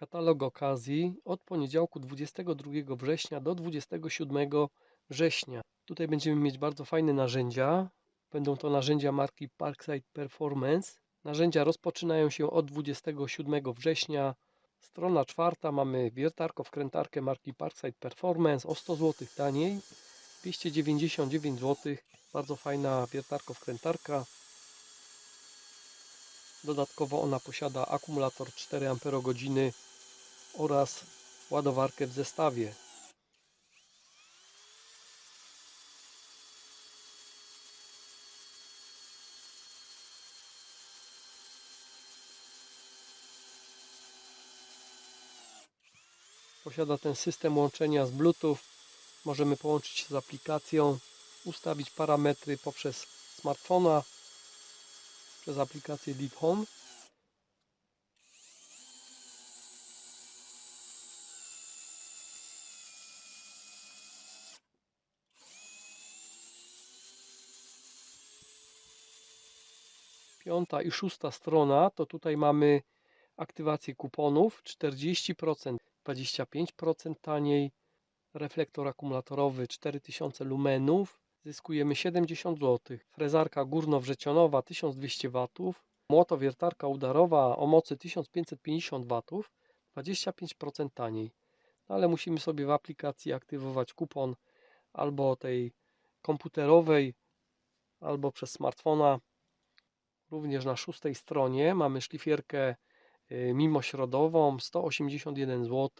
Katalog okazji od poniedziałku 22 września do 27 września. Tutaj będziemy mieć bardzo fajne narzędzia. Będą to narzędzia marki Parkside Performance. Narzędzia rozpoczynają się od 27 września. Strona czwarta mamy wiertarko wkrętarkę marki Parkside Performance o 100 zł taniej. 299 zł. Bardzo fajna wiertarko wkrętarka. Dodatkowo ona posiada akumulator 4 Ah oraz ładowarkę w zestawie. Posiada ten system łączenia z Bluetooth. Możemy połączyć się z aplikacją, ustawić parametry poprzez smartfona, przez aplikację Lead Home. Piąta i szósta strona to tutaj mamy aktywację kuponów 40%, 25% taniej. Reflektor akumulatorowy 4000 lumenów zyskujemy 70 zł. Frezarka górnowrzecionowa 1200 W. Młotowiertarka udarowa o mocy 1550 W 25% taniej. No ale musimy sobie w aplikacji aktywować kupon albo tej komputerowej, albo przez smartfona. Również na szóstej stronie mamy szlifierkę y, mimośrodową 181 zł.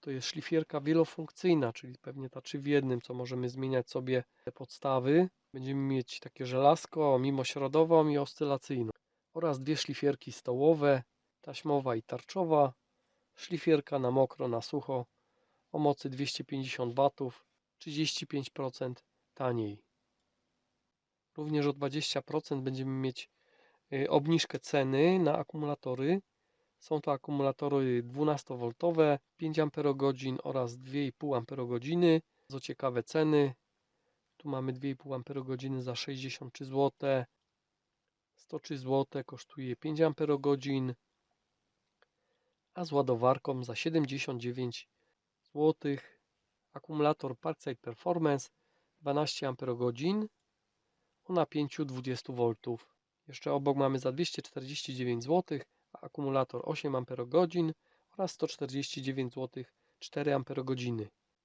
To jest szlifierka wielofunkcyjna, czyli pewnie ta trzy w jednym, co możemy zmieniać sobie te podstawy. Będziemy mieć takie żelazko mimośrodową i oscylacyjną oraz dwie szlifierki stołowe, taśmowa i tarczowa. Szlifierka na mokro, na sucho o mocy 250 W, 35% taniej. Również o 20% będziemy mieć y, obniżkę ceny na akumulatory. Są to akumulatory 12V, 5 Ah oraz 2,5 Ah. Bardzo ciekawe ceny. Tu mamy 2,5 Ah za 63 zł. 103 zł kosztuje 5 Ah, a z ładowarką za 79 zł. Akumulator Parkside Performance 12 Ah o napięciu 20 V. Jeszcze obok mamy za 249 zł akumulator 8 Ah oraz 149 zł 4 Ah.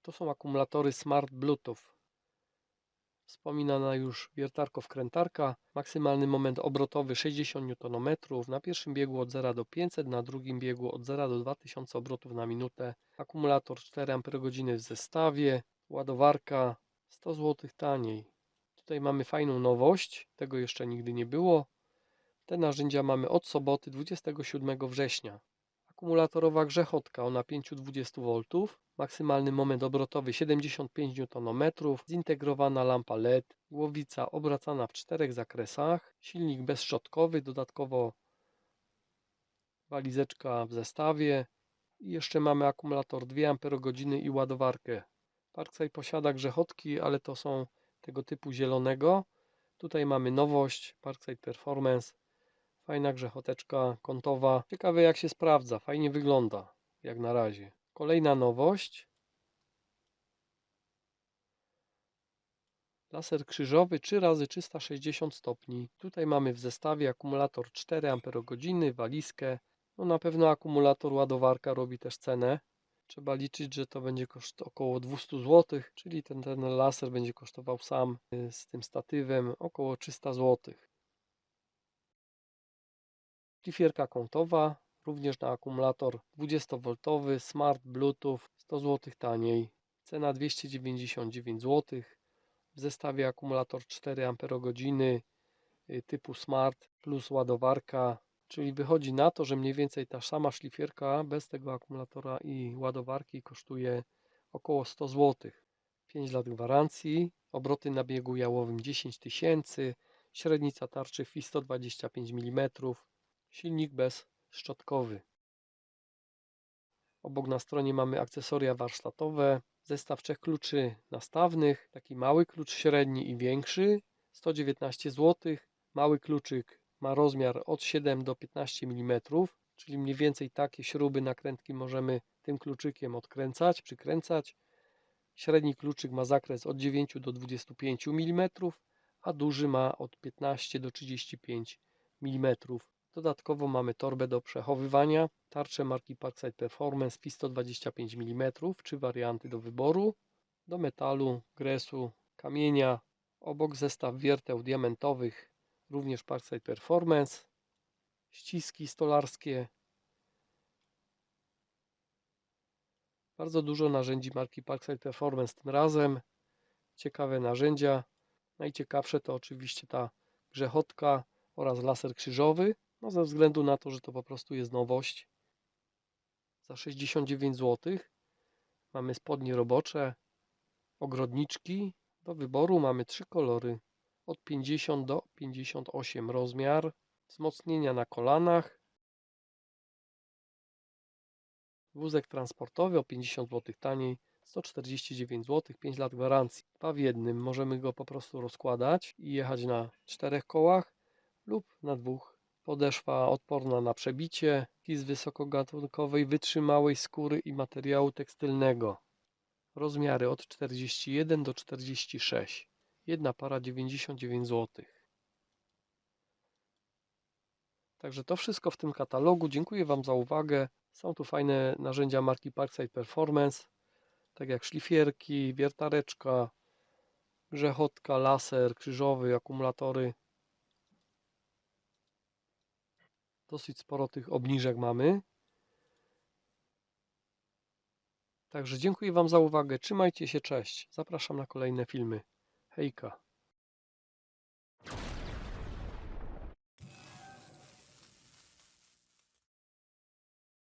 To są akumulatory Smart Bluetooth. Wspominana już wiertarko wkrętarka, maksymalny moment obrotowy 60 Nm, na pierwszym biegu od 0 do 500, na drugim biegu od 0 do 2000 obrotów na minutę. Akumulator 4 Ah w zestawie, ładowarka 100 zł taniej. Tutaj mamy fajną nowość, tego jeszcze nigdy nie było. Te narzędzia mamy od soboty 27 września. Akumulatorowa grzechotka o napięciu 20 V, maksymalny moment obrotowy 75 Nm, zintegrowana lampa LED, głowica obracana w czterech zakresach, silnik bezszczotkowy, dodatkowo walizeczka w zestawie i jeszcze mamy akumulator 2 Ah i ładowarkę. Parkside posiada grzechotki, ale to są tego typu zielonego. Tutaj mamy nowość Parkside Performance Fajna grzechoteczka kątowa. Ciekawe jak się sprawdza. Fajnie wygląda. Jak na razie. Kolejna nowość. Laser krzyżowy 3 razy 360 stopni. Tutaj mamy w zestawie akumulator 4 Ah, walizkę. No na pewno akumulator ładowarka robi też cenę. Trzeba liczyć, że to będzie koszt około 200 zł, czyli ten, ten laser będzie kosztował sam y, z tym statywem około 300 zł. Szlifierka kątowa, również na akumulator 20V, Smart Bluetooth 100 zł taniej. Cena 299 zł. W zestawie akumulator 4 Ah typu Smart plus ładowarka, czyli wychodzi na to, że mniej więcej ta sama szlifierka bez tego akumulatora i ładowarki kosztuje około 100 zł. 5 lat gwarancji, obroty na biegu jałowym 10 tysięcy, średnica tarczy FI 125 mm, silnik bezszczotkowy. Obok na stronie mamy akcesoria warsztatowe, zestaw trzech kluczy nastawnych, taki mały klucz średni i większy, 119 zł. Mały kluczyk ma rozmiar od 7 do 15 mm, czyli mniej więcej takie śruby nakrętki możemy tym kluczykiem odkręcać, przykręcać. Średni kluczyk ma zakres od 9 do 25 mm, a duży ma od 15 do 35 mm. Dodatkowo mamy torbę do przechowywania, tarczę marki Parkside Performance PI 125 mm, trzy warianty do wyboru, do metalu, gresu, kamienia, obok zestaw wierteł diamentowych, również Parkside Performance, ściski stolarskie, bardzo dużo narzędzi marki Parkside Performance tym razem, ciekawe narzędzia, najciekawsze to oczywiście ta grzechotka oraz laser krzyżowy, no ze względu na to, że to po prostu jest nowość. Za 69 zł mamy spodnie robocze, ogrodniczki. Do wyboru mamy trzy kolory od 50 do 58 rozmiar, wzmocnienia na kolanach, wózek transportowy o 50 zł taniej, 149 zł, 5 lat gwarancji. Dwa w jednym, możemy go po prostu rozkładać i jechać na czterech kołach lub na dwóch. Podeszwa odporna na przebicie, z wysokogatunkowej, wytrzymałej skóry i materiału tekstylnego. Rozmiary od 41 do 46. Jedna para 99 zł. Także to wszystko w tym katalogu. Dziękuję Wam za uwagę. Są tu fajne narzędzia marki Parkside Performance, tak jak szlifierki, wiertareczka, grzechotka, laser, krzyżowy, akumulatory. Dosyć sporo tych obniżek mamy. Także dziękuję Wam za uwagę. Trzymajcie się, cześć. Zapraszam na kolejne filmy. Hejka.